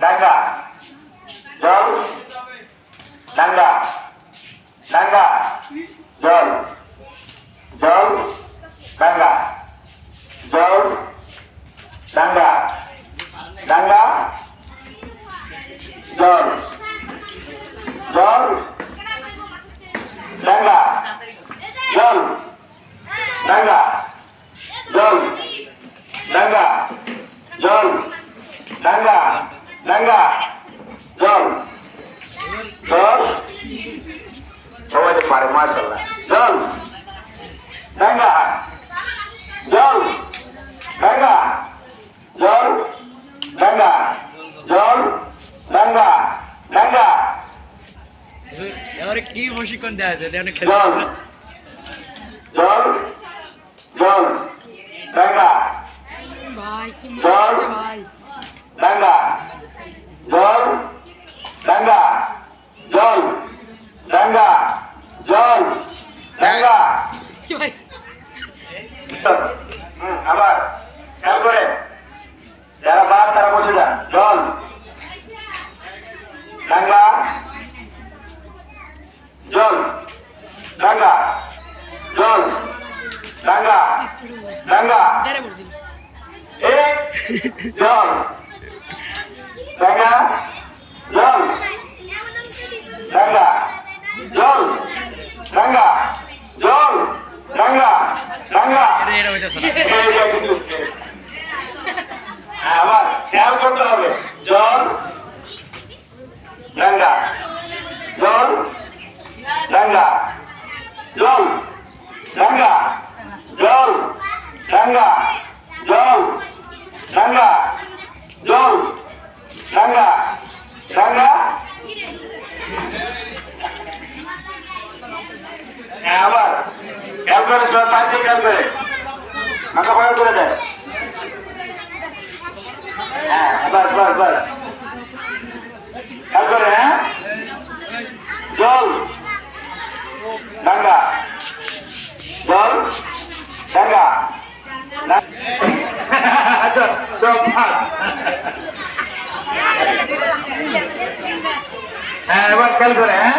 ডাঙ্গা জল ডাঙ্গা ডাঙ্গা জল জল ডাঙ্গা জল ডাঙ্গা ডাঙ্গা জল জল ডাঙ্গা জল ডাঙ্গা জল ডাঙ্গা জল ডাঙ্গা ডাঙ্গা জল জল সবাই পারে মাশাল্লাহ জল ডাঙ্গা জল ডাঙ্গা জল ডাঙ্গা জল ডাঙ্গা ডাঙ্গা এবারে কি প্রশিক্ষণ দেওয়া আছে দেখুন খেলে জল জল ডাঙ্গা ভাই কি জল ভাই ডাঙ্গা জল ডাঙ্গা জল ডাঙ্গা জল ডাঙ্গা আবার খেয়াল করে। যারা বাদ তারা বসে যান। জল ডাঙ্গা জল ডাঙ্গা জল ডাঙ্গা ডাঙ্গা জল। ডাঙ্গা জল। ডাঙ্গা জল। ডাঙ্গা জল। না হ্যাঁ, আবার খেয়াল করতে হবে জল। ডাঙ্গা জল। ডাঙ্গা জল। ডাঙ্গা জল। ডাঙ্গা জল। ডাঙ্গা জল। ডাঙ্গা ডাঙ্গা হ্যাঁ আবার। খেয়াল করে সব পাঁচটি খেয়াল করে মাথা ভয় করে দেয়। হ্যাঁ বাস বাস বাস খেয়াল করে হ্যাঁ? জল। ডাঙ্গা জল। ডাঙ্গা আচ্ছা, হ্যাঁ এবার খেয়াল করে হ্যাঁ?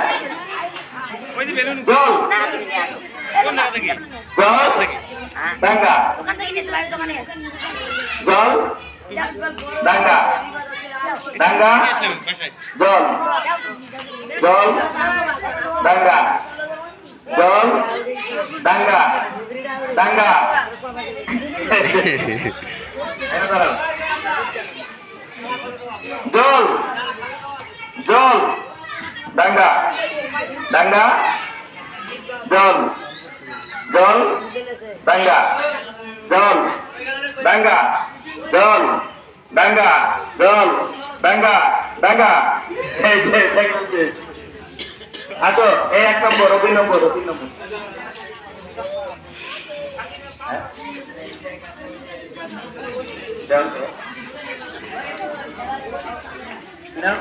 ডাঙ্গা জল ডাঙ্গা ডাঙ্গা জল জল ডাঙ্গা জল ডাঙ্গা ডাঙ্গা এনে দাঁড়াও। ডাঙ্গা ডাঙ্গা জল জল ডাঙ্গা জল ডাঙ্গা জল ডাঙ্গা জল ডাঙ্গা ডাঙ্গা এই যে আসো এই এক নম্বর, দুই নম্বর নম্বর। হ্যাঁ?